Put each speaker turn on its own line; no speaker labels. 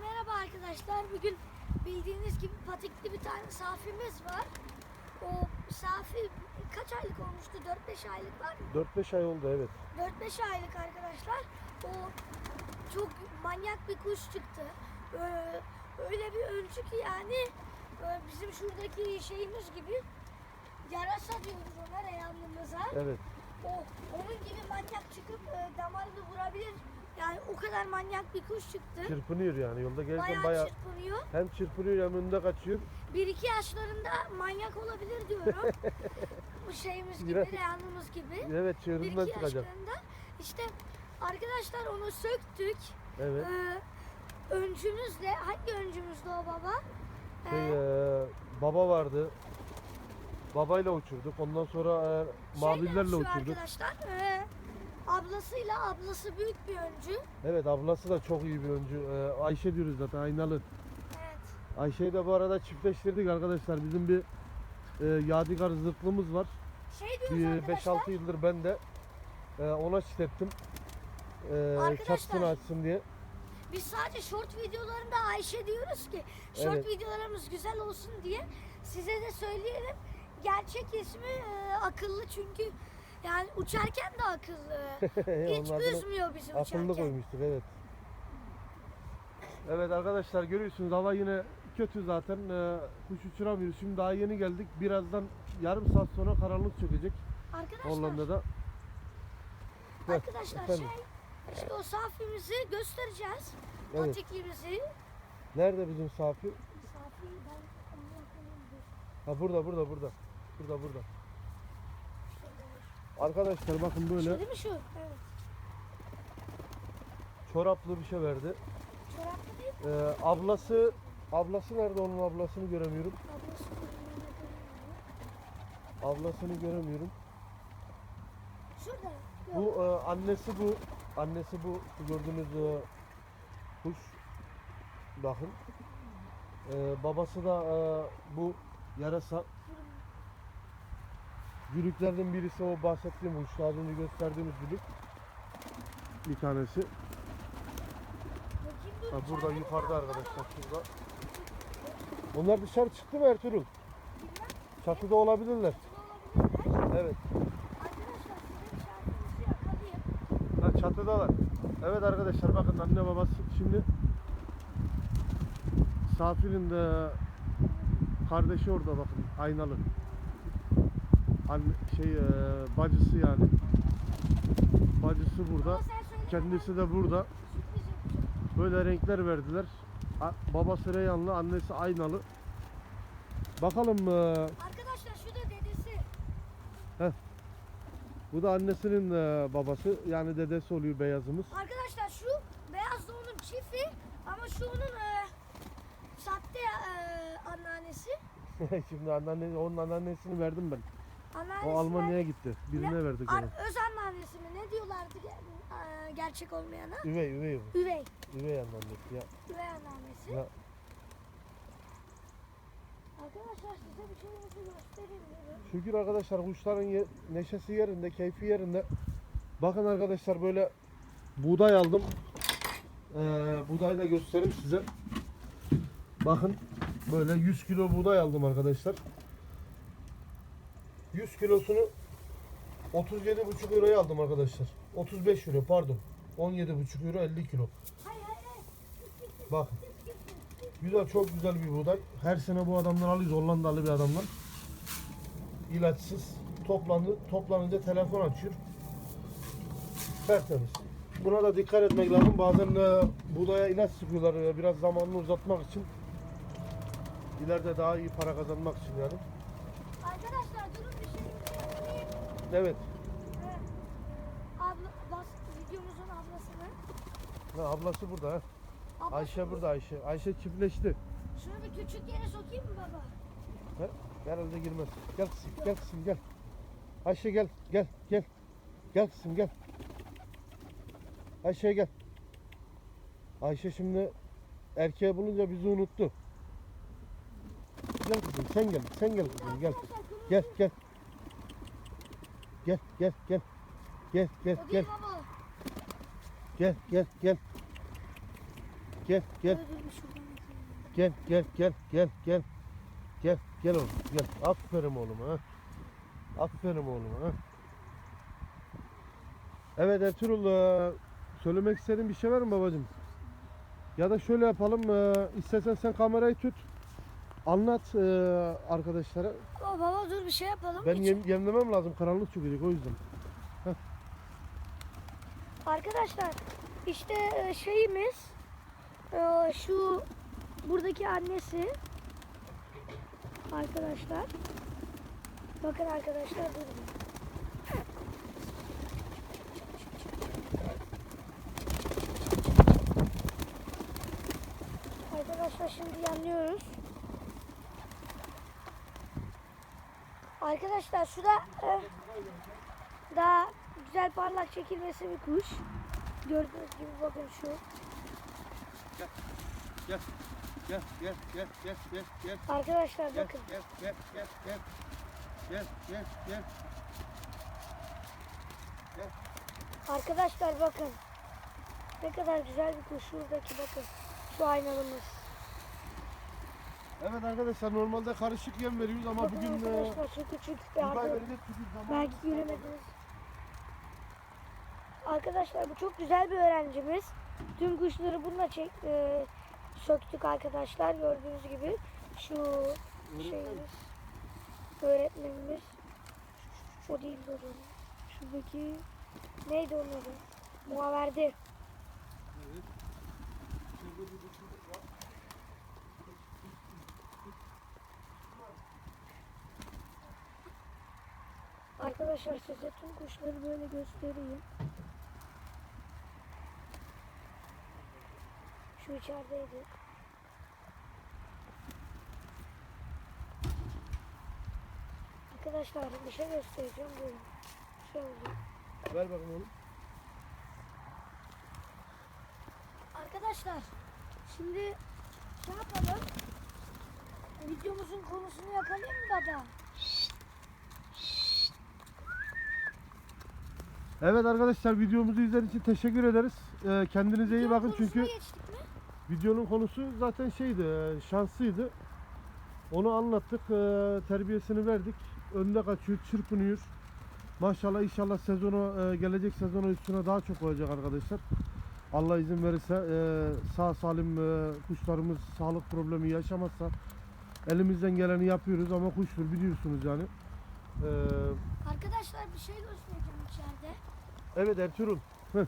merhaba arkadaşlar. Bugün bildiğiniz gibi patikli bir tane safimiz var. O safi kaç aylık olmuştu? 4-5 aylık var mı?
4-5 ay oldu evet.
4-5 aylık arkadaşlar. O çok manyak bir kuş çıktı. Ee, öyle bir öncü ki yani e, bizim şuradaki şeyimiz gibi yarasa diyoruz ona reyhanlımıza.
Evet.
O onun gibi manyak çıkıp e, damarını vurabilir. Yani o kadar manyak bir kuş çıktı.
Çırpınıyor yani yolda gelirken
Bayağı
bayağı
çırpınıyor.
hem çırpınıyor hem önünde kaçıyor.
Bir iki yaşlarında manyak olabilir diyorum. Bu şeyimiz gibi,
Biraz-
reyhanımız gibi.
Evet
Bir
çığırından
iki
çıkacak.
yaşlarında. İşte arkadaşlar onu söktük.
Evet.
Ee, öncümüzle, hangi öncümüzdü o baba?
Şey,
Ee,
eee, baba vardı. Babayla uçurduk. Ondan sonra eee,
şeyle
mavillerle
uçuyor
uçurduk.
Arkadaşlar ee, ablasıyla, ablası büyük bir öncü.
Evet ablası da çok iyi bir öncü. Eee, Ayşe diyoruz zaten Aynalı.
Evet.
Ayşe'yi de bu arada çiftleştirdik arkadaşlar. Bizim bir eee yadigar zırhlımız var.
Şey diyoruz
Bir
arkadaşlar.
5-6 yıldır ben de eee, ona. Eee
Arkadaşlar-
çatısını açsın diye.
Biz sadece short videolarında Ayşe diyoruz ki short
Evet.
videolarımız güzel olsun diye size de söyleyelim. Gerçek ismi e, akıllı çünkü yani uçarken de akıllı. Hiç
Onun adını-
üzmüyor bizi uçarken.
Akıllı koymuştuk evet. Evet arkadaşlar görüyorsunuz hava yine kötü zaten. Ee, kuş uçuramıyoruz. Şimdi daha yeni geldik. Birazdan yarım saat sonra karanlık çökecek
Arkadaşlar,
Hollanda'da. Heh,
arkadaşlar
efendim.
şey işte o safimizi göstereceğiz.
Evet.
Patiklimizi.
Nerede bizim Safi?
Safi ben.
Ha burada burada burada. Burada burada. Arkadaşlar bakın
Şu
böyle
değil mi şu? Evet.
çoraplı bir şey verdi.
Çoraplı değil.
Ee, ablası ablası nerede onun ablasını göremiyorum.
Ablası.
Ablasını göremiyorum.
Şurada. Yok.
Bu e, annesi bu. Annesi bu. Şu gördüğünüz e, kuş. Bakın. E, babası da e, bu yarasa. Gülüklerden birisi o bahsettiğim önce gösterdiğimiz gülük. Bir tanesi. Ha, burada yukarıda arkadaşlar şurada. Onlar dışarı çıktı mı Ertuğrul? Çatıda olabilirler. Evet. Ha, çatıdalar. Evet arkadaşlar bakın anne babası şimdi Safi'nin de kardeşi orada bakın aynalı. Şey e, bacısı yani. Bacısı burada. Kendisi de burada. Böyle renkler verdiler. Babası Reyhanlı, annesi aynalı. Bakalım e,
Arkadaşlar şu da dedesi.
bu da annesinin e, babası yani dedesi oluyor beyazımız.
Arkadaşlar şu beyaz da onun çifi ama şu onun e, sahte e, anneannesi.
Şimdi anneanne, onun anneannesini verdim ben.
Anneannesi
O Almanya'ya gitti. Birine
Ne?
verdik onu.
öz anneannesi mi? Ne diyorlardı ger- gerçek olmayana?
Üvey üvey bu.
Üvey.
Üvey anneannesi ya.
Üvey anneannesi.
ya.
Arkadaşlar size bir şeyimizi göstereyim. dedim.
Şükür arkadaşlar kuşların ye- neşesi yerinde, keyfi yerinde. Bakın arkadaşlar böyle buğday aldım. Ee, buğday da göstereyim size. Bakın böyle 100 kilo buğday aldım arkadaşlar. 100 kilosunu 37,5 euroya aldım arkadaşlar. 35 euro pardon. 17,5 euro 50 kilo. Bakın. Güzel çok güzel bir buğday. Her sene bu adamdan alıyoruz Hollandalı bir adamdan. İlaçsız. Toplandı, toplanınca telefon açıyor. Tertemiz. Buna da dikkat etmek lazım. Bazen e, buğdaya ilaç sıkıyorlar e, biraz zamanını uzatmak için. İleride daha iyi para kazanmak için yani.
Arkadaşlar durun bir şeyimizi yakalayayım.
Evet.
Evet. Abla, bas, videomuzun ablasını.
Ha, ablası burada ha.
Ablası
Ayşe burada Ayşe. Ayşe çiftleşti.
Şunu bir küçük yere sokayım mı baba?
Ha? Herhalde girmez. Gel kızım, gel kızım gel. Ayşe gel, gel, gel. Gel kızım gel. Ayşe gel. Ayşe şimdi erkeği bulunca bizi unuttu. Gel kızım sen gel, sen gel kızım gel. Gel, gel. Gel, gel, gel. Gel, gel,
o
gel. Gel, gel, gel. gel gel. Gel gel gel gel gel. Gel gel oğlum gel. Aferin oğlum ha. Aferin oğlum ha. Evet Ertuğrul e, söylemek istediğin bir şey var mı babacığım? Ya da şöyle yapalım e, istersen sen kamerayı tut anlat e, arkadaşlara
Aa, baba dur bir şey yapalım.
ben yem, yemlemem lazım karanlık çıkacak o yüzden
Arkadaşlar işte e, şeyimiz e, şu buradaki annesi arkadaşlar bakın arkadaşlar durun. Arkadaşlar şimdi yanlıyoruz. Arkadaşlar şu da e, daha güzel parlak çekilmesi bir kuş. Gördüğünüz gibi bakın şu.
gel gel gel gel gel gel gel
Arkadaşlar
Gel,
bakın.
Gel gel gel gel. Gel gel gel.
Arkadaşlar bakın. Ne kadar güzel bir kuş şuradaki bakın. Şu aynalımız.
Evet arkadaşlar normalde karışık yem veriyoruz ama
bakın
bugün e,
arkadaşlar şu küçük bir
buğday
arka-
verecek çünkü zaman.
Belki göremediniz. Arkadaşlar bu çok güzel bir öğrencimiz. Tüm kuşları bununla çek, e, söktük arkadaşlar gördüğünüz gibi. Şu şeyimiz, öğretmenimiz. O değil de o. Şuradaki neydi onun adı? Muhaverdi. Arkadaşlar size tüm kuşları böyle göstereyim. Şu içerideydi. Arkadaşlar bir şey göstereceğim buyurun. Şey oldu.
Ver bakın oğlum.
Arkadaşlar şimdi şey yapalım. Videomuzun konusunu yapalım mı baba?
Evet arkadaşlar videomuzu izlediğiniz için teşekkür ederiz. Ee, kendinize iyi bakın
konusuna
çünkü
geçtik mi?
videonun konusu zaten şeydi, e, şanslıydı. Onu anlattık, e, terbiyesini verdik. Önde kaçıyor, çırpınıyor. Maşallah inşallah sezonu e, gelecek sezonu üstüne daha çok olacak arkadaşlar. Allah izin verirse e, sağ salim e, kuşlarımız sağlık problemi yaşamazsa elimizden geleni yapıyoruz ama kuştur biliyorsunuz yani. E,
Arkadaşlar bir şey içeride.
Evet Ertuğrul. Heh.